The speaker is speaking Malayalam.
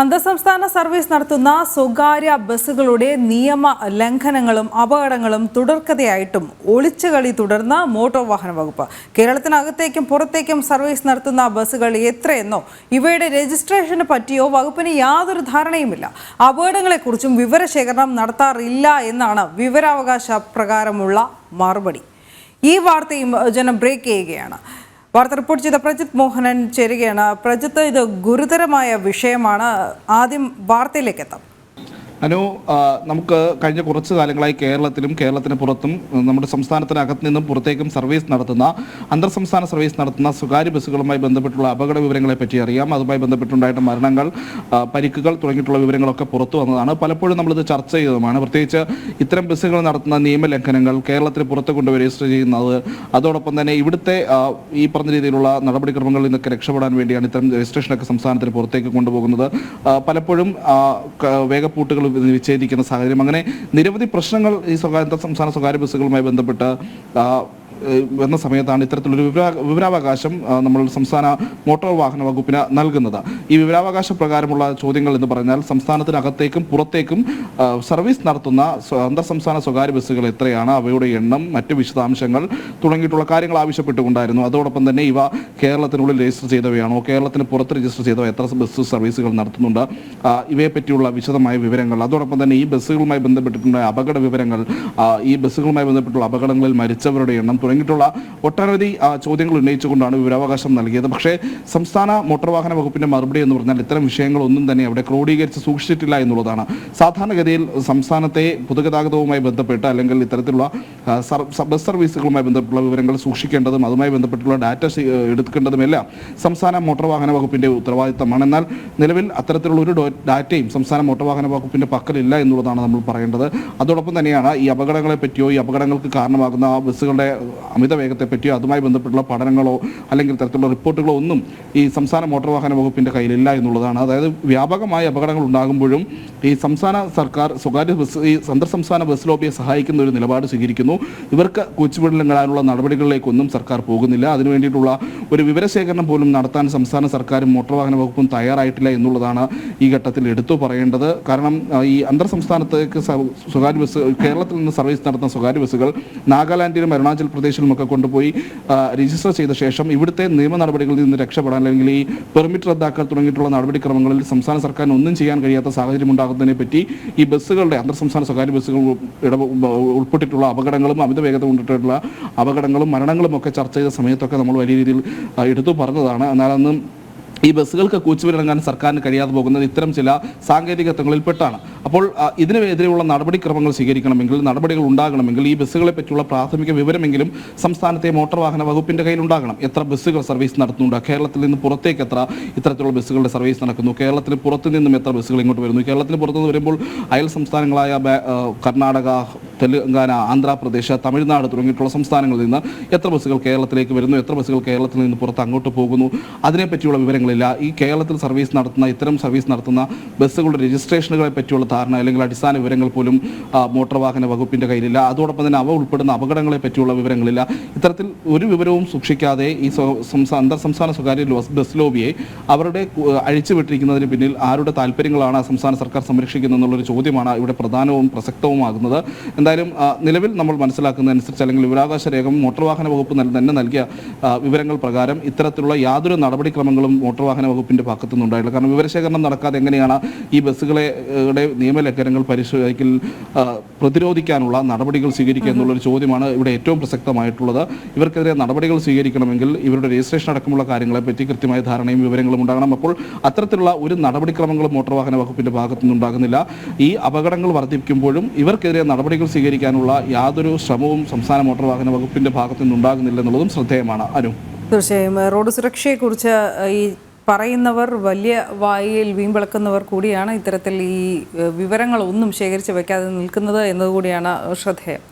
അന്തർസംസ്ഥാന സർവീസ് നടത്തുന്ന സ്വകാര്യ ബസ്സുകളുടെ നിയമ ലംഘനങ്ങളും അപകടങ്ങളും തുടർക്കഥയായിട്ടും ഒളിച്ചുകളി തുടർന്ന മോട്ടോർ വാഹന വകുപ്പ്. കേരളത്തിനകത്തേക്കും പുറത്തേക്കും സർവീസ് നടത്തുന്ന ബസ്സുകൾ എത്രയെന്നോ ഇവയുടെ രജിസ്ട്രേഷന് പറ്റിയോ വകുപ്പിന് യാതൊരു ധാരണയുമില്ല. അപകടങ്ങളെക്കുറിച്ചും വിവരശേഖരണം നടത്താറില്ല എന്നാണ് വിവരാവകാശ പ്രകാരമുള്ള മറുപടി. ഈ വാർത്തയും ജനം ബ്രേക്ക് ചെയ്യുകയാണ്. വാർത്ത റിപ്പോർട്ട് ചെയ്ത പ്രജിത് മോഹനൻ ചേരുകയാണ്. പ്രജിത്ത് ഇത് ഗുരുതരമായ വിഷയമാണ്. ആദ്യം വാർത്തയിലേക്ക് എത്താം. അനു നമുക്ക് കഴിഞ്ഞ കുറച്ച് കാലങ്ങളായി കേരളത്തിലും കേരളത്തിന് പുറത്തും നമ്മുടെ സംസ്ഥാനത്തിനകത്ത് നിന്നും പുറത്തേക്കും സർവീസ് നടത്തുന്ന അന്തർ സംസ്ഥാന സർവീസ് നടത്തുന്ന സ്വകാര്യ ബസ്സുകളുമായി ബന്ധപ്പെട്ടുള്ള അപകട വിവരങ്ങളെ പറ്റി അറിയാം. അതുമായി ബന്ധപ്പെട്ടുണ്ടായിട്ട് മരണങ്ങൾ പരിക്കുകൾ തുടങ്ങിയിട്ടുള്ള വിവരങ്ങളൊക്കെ പുറത്തു വന്നതാണ്. പലപ്പോഴും നമ്മളിത് ചർച്ച ചെയ്തതുമാണ്. പ്രത്യേകിച്ച് ഇത്തരം ബസ്സുകൾ നടത്തുന്ന നിയമലംഘനങ്ങൾ കേരളത്തിന് പുറത്ത് കൊണ്ട് രജിസ്റ്റർ ചെയ്യുന്നത് അതോടൊപ്പം തന്നെ ഇവിടുത്തെ ഈ പറഞ്ഞ രീതിയിലുള്ള നടപടിക്രമങ്ങളിൽ നിന്നൊക്കെ രക്ഷപ്പെടാൻ വേണ്ടിയാണ് ഇത്തരം രജിസ്ട്രേഷനൊക്കെ സംസ്ഥാനത്തിന് പുറത്തേക്ക് കൊണ്ടുപോകുന്നത്. പലപ്പോഴും ആ, വേഗപ്പൂട്ടുകൾ വിച്ഛേദിക്കുന്ന സാഹചര്യം. അങ്ങനെ നിരവധി പ്രശ്നങ്ങൾ ഈ സ്വകാര്യ സംസ്ഥാന സ്വകാര്യ ബസ്സുകളുമായി ബന്ധപ്പെട്ട് വന്ന സമയത്താണ് ഇത്തരത്തിലൊരു വിവരാ വിവരാവകാശം നമ്മൾ സംസ്ഥാന മോട്ടോർ വാഹന വകുപ്പിന് നൽകുന്നത്. ഈ വിവരാവകാശ പ്രകാരമുള്ള ചോദ്യങ്ങൾ എന്ന് പറഞ്ഞാൽ സംസ്ഥാനത്തിനകത്തേക്കും പുറത്തേക്കും സർവീസ് നടത്തുന്ന അന്തർ സംസ്ഥാന സ്വകാര്യ ബസ്സുകൾ എത്രയാണ് അവയുടെ എണ്ണം മറ്റ് വിശദാംശങ്ങൾ തുടങ്ങിയിട്ടുള്ള കാര്യങ്ങൾ ആവശ്യപ്പെട്ടുകൊണ്ടായിരുന്നു. അതോടൊപ്പം തന്നെ ഇവ കേരളത്തിനുള്ളിൽ രജിസ്റ്റർ ചെയ്തവയാണോ കേരളത്തിന് പുറത്ത് രജിസ്റ്റർ ചെയ്തവ എത്ര ബസ് സർവീസുകൾ നടത്തുന്നുണ്ട് ഇവയെ പറ്റിയുള്ള വിശദമായ വിവരങ്ങൾ. അതോടൊപ്പം തന്നെ ഈ ബസ്സുകളുമായി ബന്ധപ്പെട്ടിട്ടുള്ള അപകട വിവരങ്ങൾ ഈ ബസ്സുകളുമായി ബന്ധപ്പെട്ടുള്ള അപകടങ്ങളിൽ മരിച്ചവരുടെ എണ്ണം തുടങ്ങിയിട്ടുള്ള ഒട്ടനവധി ചോദ്യങ്ങൾ ഉന്നയിച്ചുകൊണ്ടാണ് വിവരാവകാശം നൽകിയത്. പക്ഷേ സംസ്ഥാന മോട്ടോർ വാഹന വകുപ്പിന്റെ മറുപടി എന്ന് പറഞ്ഞാൽ ഇത്തരം വിഷയങ്ങളൊന്നും തന്നെ അവിടെ ക്രോഡീകരിച്ച് സൂക്ഷിച്ചിട്ടില്ല എന്നുള്ളതാണ്. സാധാരണഗതിയിൽ സംസ്ഥാനത്തെ പൊതുഗതാഗതവുമായി ബന്ധപ്പെട്ട് അല്ലെങ്കിൽ ഇത്തരത്തിലുള്ള ബസ് സർവീസുകളുമായി ബന്ധപ്പെട്ടുള്ള വിവരങ്ങൾ സൂക്ഷിക്കേണ്ടതും അതുമായി ബന്ധപ്പെട്ടുള്ള ഡാറ്റ എടുക്കേണ്ടതുമെല്ലാം സംസ്ഥാന മോട്ടോർ വാഹന വകുപ്പിന്റെ ഉത്തരവാദിത്തമാണ്. എന്നാൽ നിലവിൽ അത്തരത്തിലുള്ള ഒരു ഡാറ്റയും സംസ്ഥാന മോട്ടോർ വാഹന വകുപ്പിന്റെ പക്കലില്ല എന്നുള്ളതാണ് നമ്മൾ പറയേണ്ടത്. അതോടൊപ്പം തന്നെയാണ് ഈ അപകടങ്ങളെ പറ്റിയോ ഈ അപകടങ്ങൾക്ക് കാരണമാകുന്ന ബസ്സുകളുടെ അമിത വേഗത്തെപ്പറ്റിയോ അതുമായി ബന്ധപ്പെട്ടുള്ള പഠനങ്ങളോ അല്ലെങ്കിൽ തരത്തിലുള്ള റിപ്പോർട്ടുകളോ ഒന്നും ഈ സംസ്ഥാന മോട്ടോർ വാഹന വകുപ്പിന്റെ കയ്യിലില്ല എന്നുള്ളതാണ്. അതായത് വ്യാപകമായ അപകടങ്ങൾ ഉണ്ടാകുമ്പോഴും ഈ സംസ്ഥാന സർക്കാർ സ്വകാര്യ ബസ് ഈ അന്തർ സംസ്ഥാന ബസ് ലോബിയെ സഹായിക്കുന്ന ഒരു നിലപാട് സ്വീകരിക്കുന്നു. ഇവർക്ക് കൊച്ചുപിടലങ്ങളാനുള്ള നടപടികളിലേക്കൊന്നും സർക്കാർ പോകുന്നില്ല. അതിനു വേണ്ടിയിട്ടുള്ള ഒരു വിവരശേഖരണം പോലും നടത്താൻ സംസ്ഥാന സർക്കാരും മോട്ടോർ വാഹന വകുപ്പും തയ്യാറായിട്ടില്ല എന്നുള്ളതാണ് ഈ ഘട്ടത്തിൽ എടുത്തു പറയേണ്ടത്. കാരണം ഈ അന്തർ സംസ്ഥാനത്തേക്ക് സ്വകാര്യ ബസ് കേരളത്തിൽ നിന്ന് സർവീസ് നടത്തുന്ന സ്വകാര്യ ബസ്സുകൾ നാഗാലാൻഡിലും അരുണാചൽ പ്രദേശിലും ഒക്കെ കൊണ്ടുപോയി രജിസ്റ്റർ ചെയ്ത ശേഷം ഇവിടുത്തെ നിയമ നടപടികളിൽ നിന്ന് രക്ഷപ്പെടാൻ അല്ലെങ്കിൽ ഈ പെർമിറ്റ് റദ്ദാക്കൽ തുടങ്ങിയിട്ടുള്ള നടപടിക്രമങ്ങളിൽ സംസ്ഥാന സർക്കാരിന് ഒന്നും ചെയ്യാൻ കഴിയാത്ത സാഹചര്യം ഉണ്ടാകുന്നതിനെ പറ്റി ഈ ബസ്സുകളുടെ അന്തർ സംസ്ഥാന സ്വകാര്യ ബസ്സുകൾ ഉൾപ്പെട്ടിട്ടുള്ള അപകടങ്ങളും അമിത വേഗത കൊണ്ടിട്ടുള്ള അപകടങ്ങളും മരണങ്ങളും ഒക്കെ ചർച്ച ചെയ്ത സമയത്തൊക്കെ നമ്മൾ വലിയ രീതിയിൽ എടുത്തു പറഞ്ഞതാണ്. എന്നാൽ ഈ ബസ്സുകൾക്ക് കൂച്ചുവിലിറങ്ങാൻ സർക്കാരിന് കഴിയാതെ പോകുന്നത് ഇത്തരം ചില സാങ്കേതികത്വങ്ങളിൽപ്പെട്ടാണ്. അപ്പോൾ ഇതിനെതിരെയുള്ള നടപടിക്രമങ്ങൾ സ്വീകരിക്കണമെങ്കിൽ നടപടികൾ ഉണ്ടാകണമെങ്കിൽ ഈ ബസ്സുകളെ പറ്റിയുള്ള പ്രാഥമിക വിവരമെങ്കിലും സംസ്ഥാനത്തെ മോട്ടോർ വാഹന വകുപ്പിന്റെ കയ്യിൽ ഉണ്ടാകണം എത്ര ബസ്സുകൾ സർവീസ് നടത്തുന്നുണ്ട്? കേരളത്തിൽ നിന്ന് പുറത്തേക്ക് എത്ര ഇത്തരത്തിലുള്ള ബസ്സുകളുടെ സർവീസ് നടക്കുന്നു? കേരളത്തിൽ പുറത്തു നിന്നും എത്ര ബസ്സുകൾ ഇങ്ങോട്ട് വരുന്നു? കേരളത്തിന് പുറത്തുനിന്ന് വരുമ്പോൾ അയൽ സംസ്ഥാനങ്ങളായ കർണാടക തെലുങ്കാന ആന്ധ്രാപ്രദേശ് തമിഴ്നാട് തുടങ്ങിയിട്ടുള്ള സംസ്ഥാനങ്ങളിൽ നിന്ന് എത്ര ബസ്സുകൾ കേരളത്തിലേക്ക് വരുന്നു എത്ര ബസ്സുകൾ കേരളത്തിൽ നിന്ന് പുറത്ത് അങ്ങോട്ട് പോകുന്നു അതിനെപ്പറ്റിയുള്ള വിവരങ്ങളില്ല. ഈ കേരളത്തിൽ സർവീസ് നടത്തുന്ന ഇത്തരം സർവീസ് നടത്തുന്ന ബസ്സുകളുടെ രജിസ്ട്രേഷനുകളെ പറ്റിയുള്ള ധാരണ അല്ലെങ്കിൽ അടിസ്ഥാന വിവരങ്ങൾ പോലും മോട്ടോർ വാഹന വകുപ്പിന്റെ കയ്യിലില്ല. അതോടൊപ്പം തന്നെ അവ ഉൾപ്പെടുന്ന അപകടങ്ങളെ പറ്റിയുള്ള വിവരങ്ങളില്ല. ഇത്തരത്തിൽ ഒരു വിവരവും സൂക്ഷിക്കാതെ ഈ അന്തർ സംസ്ഥാന സ്വകാര്യ ബസ് ലോബിയെ അവരുടെ അഴിച്ചുവിട്ടിരിക്കുന്നതിന് പിന്നിൽ ആരുടെ താല്പര്യങ്ങളാണ് സംസ്ഥാന സർക്കാർ സംരക്ഷിക്കുന്നത് എന്നുള്ളൊരു ചോദ്യമാണ് ഇവിടെ പ്രധാനവും പ്രസക്തവുമാകുന്നത്. എന്തായാലും നിലവിൽ നമ്മൾ മനസ്സിലാക്കുന്നതനുസരിച്ച് അല്ലെങ്കിൽ വിവരാവകാശ രേഖ മോട്ടോർ വാഹന വകുപ്പ് തന്നെ നൽകിയ വിവരങ്ങൾ പ്രകാരം ഇത്തരത്തിലുള്ള യാതൊരു നടപടിക്രമങ്ങളും മോട്ടോർ വാഹന വകുപ്പിന്റെ ഭാഗത്തു നിന്നുണ്ടായില്ല കാരണം വിവരശേഖരണം നടക്കാതെ എങ്ങനെയാണ് ഈ ബസ്സുകളെ നിയമലംഘനങ്ങൾ പരിശോധിക്കൽ പ്രതിരോധിക്കാനുള്ള നടപടികൾ സ്വീകരിക്കുക എന്നുള്ളൊരു ചോദ്യമാണ് ഇവിടെ ഏറ്റവും പ്രസക്തമായിട്ടുള്ളത്. ഇവർക്കെതിരെ നടപടികൾ സ്വീകരിക്കണമെങ്കിൽ ഇവരുടെ രജിസ്ട്രേഷൻ അടക്കമുള്ള കാര്യങ്ങളെപ്പറ്റി കൃത്യമായ ധാരണയും വിവരങ്ങളും ഉണ്ടാകണം. അപ്പോൾ അത്തരത്തിലുള്ള ഒരു നടപടിക്രമങ്ങളും മോട്ടോർ വാഹന വകുപ്പിന്റെ ഭാഗത്തുനിന്നുണ്ടാകുന്നില്ല. ഈ അപകടങ്ങൾ വർദ്ധിപ്പിക്കുമ്പോഴും ഇവർക്കെതിരെ നടപടികൾ സ്വീകരിക്കാനുള്ള യാതൊരു ശ്രമവും സംസ്ഥാന മോട്ടോർ വാഹന വകുപ്പിന്റെ ഭാഗത്തു നിന്നുണ്ടാകുന്നില്ല എന്നുള്ളതും ശ്രദ്ധേയമാണ്. അനു? തീർച്ചയായും റോഡ് സുരക്ഷയെക്കുറിച്ച് ഈ പറയുന്നവർ വലിയ വായിൽ വീമ്പിളക്കുന്നവർ കൂടിയാണ് ഇത്തരത്തിൽ ഈ വിവരങ്ങളൊന്നും ശേഖരിച്ച് വയ്ക്കാതെ നിൽക്കുന്നത് എന്നതുകൂടിയാണ് ശ്രദ്ധേയം.